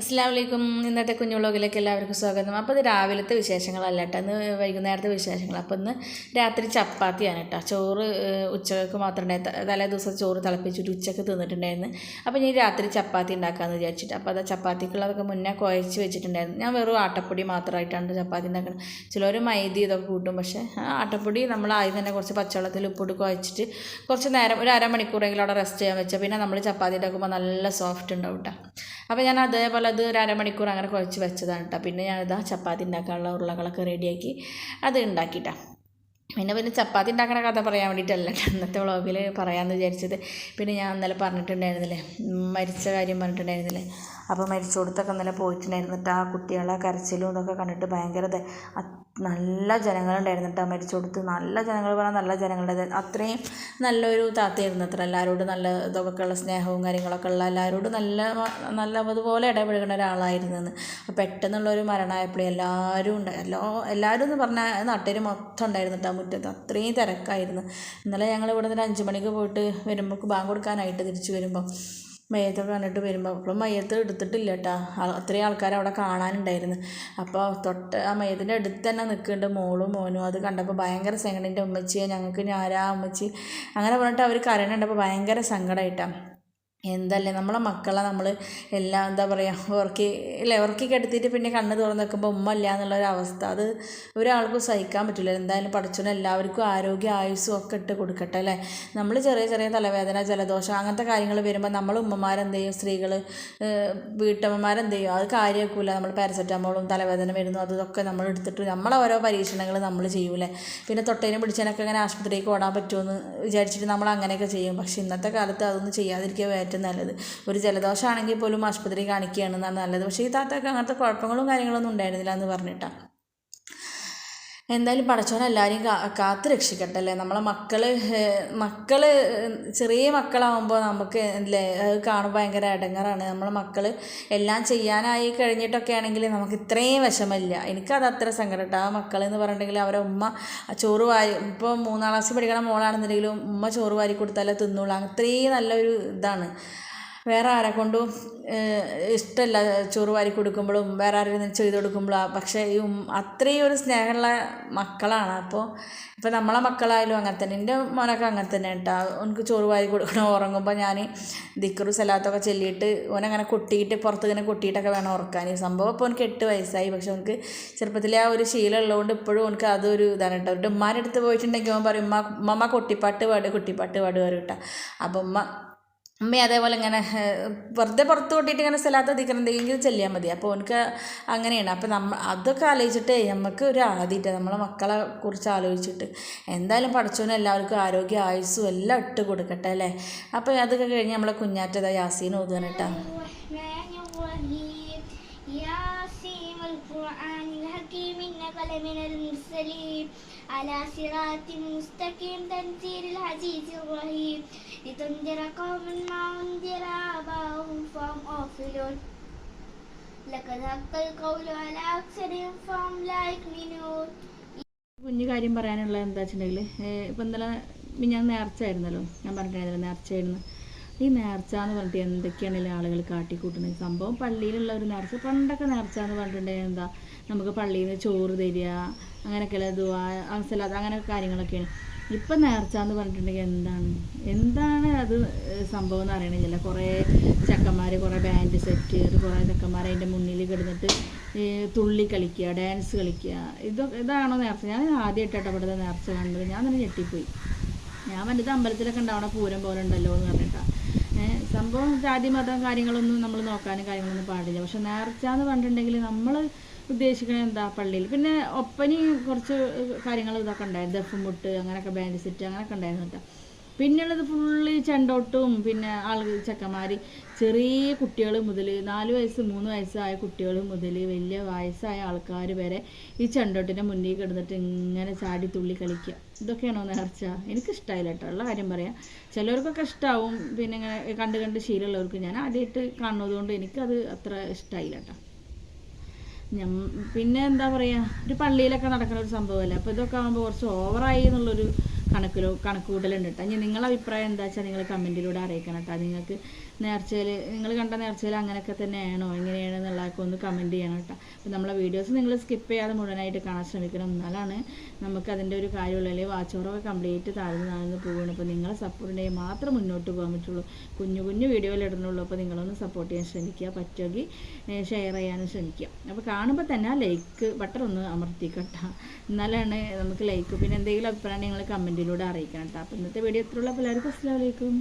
അസ്സാം ഇന്നത്തെ കുഞ്ഞു വ്ളോഗിലേക്ക് എല്ലാവർക്കും സ്വാഗതം. അപ്പോൾ ഇത് രാവിലത്തെ വിശേഷങ്ങളല്ല കേട്ടോ. ഇന്ന് വൈകുന്നേരത്തെ വിശേഷങ്ങൾ. അപ്പോൾ ഇന്ന് രാത്രി ചപ്പാത്തിയാണ് കേട്ടോ. ചോറ് ഉച്ചയ്ക്ക് മാത്രം തലേ ദിവസം ചോറ് തിളപ്പിച്ചിട്ട് ഉച്ചയ്ക്ക് തിന്നിട്ടുണ്ടായിരുന്നു. അപ്പോൾ ഞാൻ രാത്രി ചപ്പാത്തി ഉണ്ടാക്കാമെന്ന് വിചാരിച്ചിട്ട്. അപ്പോൾ അത് ചപ്പാത്തിക്കുള്ളതൊക്കെ മുന്നേ കുഴച്ച് വെച്ചിട്ടുണ്ടായിരുന്നു. ഞാൻ വെറും ആട്ടപ്പൊടി മാത്രമായിട്ടാണ് ചപ്പാത്തി ഉണ്ടാക്കുന്നത് ചിലർ മൈദ ഇതൊക്കെ കൂട്ടും. പക്ഷേ ആട്ടപ്പൊടി നമ്മൾ ആദ്യം തന്നെ കുറച്ച് പച്ചവെള്ളത്തിൽ ഉപ്പിട്ട് കുഴച്ചിട്ട് കുറച്ച് നേരം ഒരു അരമണിക്കൂറെങ്കിലും അവിടെ റെസ്റ്റ് ചെയ്യാൻ വെച്ചാൽ പിന്നെ നമ്മൾ ചപ്പാത്തി ഉണ്ടാക്കുമ്പോൾ നല്ല സോഫ്റ്റ് ഉണ്ടാവും കേട്ടോ. അപ്പോൾ ഞാൻ അതേപോലെ അത് ഒരു അരമണിക്കൂർ അങ്ങനെ കുഴച്ച് വെച്ചതാണ് കേട്ടോ പിന്നെ ഞാനിതാ ചപ്പാത്തി ഉണ്ടാക്കാനുള്ള ഉരുളകളൊക്കെ റെഡിയാക്കി അത് ഉണ്ടാക്കിയിട്ടാണ് പിന്നെ പിന്നെ ചപ്പാത്തി ഉണ്ടാക്കണ കഥ പറയാൻ വേണ്ടിയിട്ടല്ല. അന്നത്തെ വ്ളോഗിൽ പറയാമെന്ന് വിചാരിച്ചത്. പിന്നെ ഞാൻ ഇന്നലെ പറഞ്ഞിട്ടുണ്ടായിരുന്നില്ലേ മരിച്ച കാര്യം പറഞ്ഞിട്ടുണ്ടായിരുന്നില്ലേ? അപ്പോൾ മരിച്ചോടത്തൊക്കെ ഇന്നലെ പോയിട്ടുണ്ടായിരുന്നിട്ട് ആ കുട്ടികളെ കരച്ചിലും ഇതൊക്കെ കണ്ടിട്ട് ഭയങ്കര നല്ല ജനങ്ങളുണ്ടായിരുന്നു കേട്ടോ മരിച്ചോടത്ത്. നല്ല ജനങ്ങൾ പറഞ്ഞാൽ നല്ല ജനങ്ങളുടെ അത്രയും നല്ലൊരു താത്തയായിരുന്നു അത്ര. എല്ലാവരോടും നല്ല ഇതൊക്കെ ഉള്ള സ്നേഹവും കാര്യങ്ങളൊക്കെ ഉള്ള എല്ലാവരോടും നല്ല നല്ല അതുപോലെ ഇടപഴകുന്ന ഒരാളായിരുന്നു എന്ന്. പെട്ടെന്നുള്ളൊരു മരണമായപ്പോഴേ എല്ലാവരും ഉണ്ടായി. എല്ലാ എല്ലാവരും എന്ന് പറഞ്ഞാൽ നാട്ടുകാർ മൊത്തം ഉണ്ടായിരുന്നു കേട്ടോ. ആ മുറ്റത്ത്. അത്രയും തിരക്കായിരുന്നു. ഇന്നലെ ഞങ്ങൾ ഇവിടെ നിന്ന് അഞ്ച് മണിക്ക് പോയിട്ട് വരുമ്പോൾ ബാങ്ക് കൊടുക്കാനായിട്ട് തിരിച്ചു വരുമ്പോൾ മയ്യത്തൊക്കെ കണ്ടിട്ട് വരുമ്പോൾ അപ്പോഴും മയ്യത്ത് എടുത്തിട്ടില്ല കേട്ടോ അത്രയും ആൾക്കാർ അവിടെ കാണാനുണ്ടായിരുന്നു. അപ്പോൾ തൊട്ട് ആ മയ്യത്തിന്റെ അടുത്ത് തന്നെ നിൽക്കുന്നുണ്ട് മോളും മോനും. അത് കണ്ടപ്പോൾ ഭയങ്കര സങ്കടം. എന്റെ ഉമ്മച്ചിയെ ഞങ്ങൾക്ക് ഞാരാ ഉമ്മച്ചി? അങ്ങനെ പറഞ്ഞിട്ട് അവർ കരയണുണ്ടപ്പോൾ ഭയങ്കര സങ്കടമായിട്ടാണ് എന്തല്ലേ? നമ്മളെ മക്കളെ നമ്മൾ എല്ലാം എന്താ പറയുക ഉറക്കി അല്ലേ ഉറക്കി കെടുത്തിയിട്ട് പിന്നെ കണ്ണ് തുറന്ന് വെക്കുമ്പോൾ ഉമ്മ ഇല്ല എന്നുള്ളൊരു അവസ്ഥ. അത് ഒരാൾക്കും സഹിക്കാൻ പറ്റില്ല. എന്തായാലും പഠിച്ചോണ്ട് എല്ലാവർക്കും ആരോഗ്യ ആയുസ്സും ഒക്കെ ഇട്ട് കൊടുക്കട്ടെ അല്ലേ? നമ്മൾ ചെറിയ ചെറിയ തലവേദന ജലദോഷം അങ്ങനത്തെ കാര്യങ്ങൾ വരുമ്പോൾ നമ്മൾ ഉമ്മമാരെന്ത് ചെയ്യും സ്ത്രീകൾ വീട്ടമ്മമാരെന്ത് ചെയ്യും അത് കാര്യമാക്കൂല നമ്മൾ പാരസെറ്റമോളും തലവേദന വരുന്നു അതൊക്കെ നമ്മൾ എടുത്തിട്ട് നമ്മളെ ഓരോ പരീക്ഷണങ്ങൾ നമ്മൾ ചെയ്യൂലേ? പിന്നെ തൊട്ടേനും പിടിച്ചതിനൊക്കെ അങ്ങനെ ആശുപത്രിക്ക് ഓടാൻ പറ്റുമെന്ന് വിചാരിച്ചിട്ട് നമ്മൾ അങ്ങനെയൊക്കെ ചെയ്യും. പക്ഷേ ഇന്നത്തെ കാലത്ത് അതൊന്നും ചെയ്യാതിരിക്കുക ഏറ്റവും നല്ലത്. ഒരു ജലദോഷമാണെങ്കിൽ പോലും ആശുപത്രി കാണിക്കുകയാണ് നല്ലത്. പക്ഷേ ഈ താത്തക്ക് അങ്ങനത്തെ കുഴപ്പങ്ങളും കാര്യങ്ങളൊന്നും ഉണ്ടായിരുന്നില്ല എന്ന് പറഞ്ഞിട്ടാണ് എന്തായാലും പടച്ചോൻ എല്ലാവരെയും കാത്ത് രക്ഷിക്കട്ടെ അല്ലേ? നമ്മളെ മക്കൾ മക്കൾ ചെറിയ മക്കളാവുമ്പോൾ നമുക്ക് അല്ലേ അത് കാണുമ്പോൾ ഭയങ്കര ഇടങ്ങറാണ് നമ്മളെ മക്കൾ എല്ലാം ചെയ്യാനായി കഴിഞ്ഞിട്ടൊക്കെ ആണെങ്കിൽ നമുക്ക് ഇത്രയും വിഷമമില്ല. എനിക്കത് അത്ര സങ്കടം ആ മക്കൾ എന്ന് പറഞ്ഞിട്ടുണ്ടെങ്കിൽ അവരെ ഉമ്മ ചോറ് വാരി ഇപ്പോൾ മൂന്നാം ക്ലാസ്സിൽ പഠിക്കണ മോളാണെന്നുണ്ടെങ്കിലും ഉമ്മ ചോറ് വാരി കൊടുത്താലേ തിന്നുള്ളൂ അത്രയും നല്ലൊരു ഇതാണ്. വേറെ ആരെ കൊണ്ടും ഇഷ്ടമല്ല ചോറ് വാരി കൊടുക്കുമ്പോഴും വേറെ ആരെങ്കിലും ചെയ്ത് കൊടുക്കുമ്പോഴും. പക്ഷേ ഈ അത്രയും ഒരു സ്നേഹമുള്ള മക്കളാണ്. അപ്പോൾ ഇപ്പോൾ നമ്മളെ മക്കളായാലും അങ്ങനെ തന്നെ. എന്റെ മോനൊക്കെ അങ്ങനെ തന്നെ കേട്ടോ. എനിക്ക് ചോറ് വാരി കൊടുക്കണം ഉറങ്ങുമ്പോൾ ഞാൻ ദിക്കറു സലാത്തൊക്കെ ചൊല്ലിയിട്ട് ഓനങ്ങനെ കൊട്ടിയിട്ട് പുറത്ത് ഇങ്ങനെ കൊട്ടിയിട്ടൊക്കെ വേണം ഉറക്കാൻ. ഈ സംഭവം ഇപ്പോൾ എനിക്ക് എട്ട് വയസ്സായി. പക്ഷെ എനിക്ക് ചെറുപ്പത്തിലെ ആ ഒരു ശീലം ഉള്ളതുകൊണ്ട് ഇപ്പോഴും എനിക്ക് അതൊരു ഇതാണ് കേട്ടോ. അവരുടെ ഉമ്മാന്റെ അടുത്ത് പോയിട്ടുണ്ടെങ്കിൽ അവൻ പറയും ഉമ്മ ഉമ്മ കൊട്ടിപ്പാട്ട് പാട് കൊട്ടിപ്പാട്ട് പാട് വരും കേട്ടോ. അപ്പം ഉമ്മ ഉമ്മ അതേപോലെ ഇങ്ങനെ ഏഹ്, വെറുതെ പുറത്ത് കൊട്ടിയിട്ട് ഇങ്ങനെ സ്ഥലത്ത് അധികം എന്തെങ്കിലും ചെല്ലിയാൽ മതി അപ്പോൾ എനിക്ക് അങ്ങനെയാണ് അപ്പോൾ നമ്മൾ അതൊക്കെ ആലോചിച്ചിട്ടേ നമുക്ക് ഒരു ആദ്യമായിട്ട് നമ്മളെ മക്കളെ കുറിച്ച് ആലോചിച്ചിട്ട് എന്തായാലും പഠിച്ചോനും എല്ലാവർക്കും ആരോഗ്യ ആയുസ്സും എല്ലാം ഇട്ട് കൊടുക്കട്ടെ അല്ലേ അപ്പോൾ അതൊക്കെ കഴിഞ്ഞ് നമ്മളെ കുഞ്ഞാറ്റത യാസീൻ ഓതുകയാണ് കേട്ടോ الرحمن الرحيم ياسين القرآن الحكيم إنك لمن المرسلين على صراط مستقيم تنزيل العزيز الرحيم لتنذر قوما ما أنذر آباؤهم فهم غافلون لقد حق القول على أكثرهم فهم لا يؤمنون കുഞ്ഞു കാര്യം പറയാനുള്ള എന്താ വെച്ചിട്ടുണ്ടെങ്കിൽ ഇപ്പം ഇന്നലെ ഞാൻ നേർച്ച ആയിരുന്നല്ലോ ഞാൻ പറഞ്ഞിട്ടുണ്ടായിരുന്നല്ലോ നേർച്ചയായിരുന്നു ഈ നേർച്ച എന്ന് പറഞ്ഞിട്ട് എന്തൊക്കെയാണല്ലോ ആളുകൾ കാട്ടിക്കൂട്ടുന്നത് സംഭവം പള്ളിയിലുള്ള ഒരു നേർച്ച പണ്ടൊക്കെ നേർച്ച എന്ന് പറഞ്ഞിട്ടുണ്ടെങ്കിൽ എന്താ നമുക്ക് പള്ളിയിൽ നിന്ന് ചോറ് തരിക അങ്ങനെയൊക്കെയുള്ള ദുവാ അസലാത്ത് അങ്ങനെ കാര്യങ്ങളൊക്കെയാണ് ഇപ്പം നേർച്ച എന്ന് പറഞ്ഞിട്ടുണ്ടെങ്കിൽ എന്താണ് എന്താണ് അത് സംഭവം എന്ന് അറിയണില്ല കുറേ ചക്കന്മാർ കുറേ ബാൻഡ് സെറ്റ് കുറേ ചക്കന്മാർ അതിന്റെ മുന്നിൽ കിടന്നിട്ട് തുള്ളി കളിക്കുക ഡാൻസ് കളിക്കുക ഇതൊക്കെ ഇതാണോ നേർച്ച? ഞാൻ ആദ്യമായിട്ട് ഇടപെടുന്ന നേർച്ച കണ്ടത്. ഞാൻ തന്നെ ഞെട്ടിപ്പോയി. ഞാൻ വലുത് അമ്പലത്തിലൊക്കെ ഉണ്ടാവണ പൂരം പോലെ ഉണ്ടല്ലോ എന്ന് പറഞ്ഞിട്ടാണ് സംഭവം ജാതി മതം കാര്യങ്ങളൊന്നും നമ്മൾ നോക്കാനും കാര്യങ്ങളൊന്നും പാടില്ല. പക്ഷെ നേർച്ച എന്ന് പറഞ്ഞിട്ടുണ്ടെങ്കിൽ നമ്മൾ ഉദ്ദേശിക്കുന്നത് എന്താ? പള്ളിയിൽ. പിന്നെ ഒപ്പനി കുറച്ച് കാര്യങ്ങൾ ഇതൊക്കെ ഉണ്ടായിരുന്നു. ദഫ് മുട്ട് അങ്ങനെയൊക്കെ ബാൻഡ് സെറ്റ് അങ്ങനെയൊക്കെ ഉണ്ടായിരുന്നു കേട്ടോ. പിന്നുള്ളത് ഫുള്ള് ചെണ്ടോട്ടും പിന്നെ ആളുകൾ ചെക്കന്മാർ ചെറിയ കുട്ടികൾ മുതൽ നാല് വയസ്സ് മൂന്ന് വയസ്സായ കുട്ടികൾ മുതൽ വലിയ വയസ്സായ ആൾക്കാർ വരെ ഈ ചെണ്ടോട്ടിന്റെ മുന്നിൽ കിടന്നിട്ട് ഇങ്ങനെ ചാടി തുള്ളി കളിക്കുക ഇതൊക്കെയാണോ നേർച്ച? എനിക്കിഷ്ടമായില്ല കേട്ടോ ഉള്ള കാര്യം പറയാം. ചിലവർക്കൊക്കെ ഇഷ്ടമാവും പിന്നെ ഇങ്ങനെ കണ്ട് കണ്ട് ശീലമുള്ളവർക്ക് ഞാൻ ആദ്യമായിട്ട് കാണുന്നത് കൊണ്ട് എനിക്കത് അത്ര ഇഷ്ടമായില്ല കേട്ടോ പിന്നെ എന്താ പറയുക ഒരു പള്ളിയിലൊക്കെ നടക്കുന്ന ഒരു സംഭവമല്ലേ അപ്പോൾ ഇതൊക്കെ ആകുമ്പോൾ കുറച്ച് ഓവറായി എന്നുള്ളൊരു കണക്കിലോ കണക്ക് കൂട്ടലുണ്ട് കേട്ടോ ഇനി നിങ്ങളെ അഭിപ്രായം എന്താ വെച്ചാൽ നിങ്ങൾ കമന്റിലൂടെ അറിയിക്കണം കേട്ടോ നിങ്ങൾക്ക് നേർച്ചയിൽ നിങ്ങൾ കണ്ട നേർച്ചയിൽ അങ്ങനെയൊക്കെ തന്നെയാണോ? എങ്ങനെയാണ് എന്നുള്ളതൊക്കെ ഒന്ന് കമന്റ് ചെയ്യണം കേട്ടോ അപ്പോൾ നമ്മളെ വീഡിയോസ് നിങ്ങൾ സ്കിപ്പ് ചെയ്യാതെ മുഴുവനായിട്ട് കാണാൻ ശ്രമിക്കണം. എന്നാലാണ് നമുക്ക് അതിന്റെ ഒരു കാര്യമുള്ളൂ. അല്ലെങ്കിൽ വാച്ചോറൊക്കെ കംപ്ലീറ്റ് താഴ്ന്നു താഴ്ന്ന് പോവുകയാണ് അപ്പോൾ നിങ്ങളെ സപ്പോർട്ട് ഉണ്ടെങ്കിൽ മാത്രം മുന്നോട്ട് പോകാൻ പറ്റുള്ളൂ. കുഞ്ഞു കുഞ്ഞു വീഡിയോയിൽ ഇടുന്നുള്ളൂ. അപ്പോൾ നിങ്ങളൊന്ന് സപ്പോർട്ട് ചെയ്യാൻ ശ്രമിക്കുക. പറ്റുമെങ്കിൽ ഷെയർ ചെയ്യാനും ശ്രമിക്കുക. അപ്പോൾ കാണുമ്പോൾ തന്നെ ലൈക്ക് ബട്ടൺ ഒന്ന് അമർത്തിക്കട്ടോ. എന്നാലാണ് നമുക്ക് ലൈക്ക് പിന്നെ എന്തെങ്കിലും അഭിപ്രായം നിങ്ങൾ കമന്റിലൂടെ അറിയിക്കണം കേട്ടോ അപ്പോൾ ഇന്നത്തെ വീഡിയോ എത്രയുള്ള എല്ലാവർക്കും അസ്സാം വലൈക്കും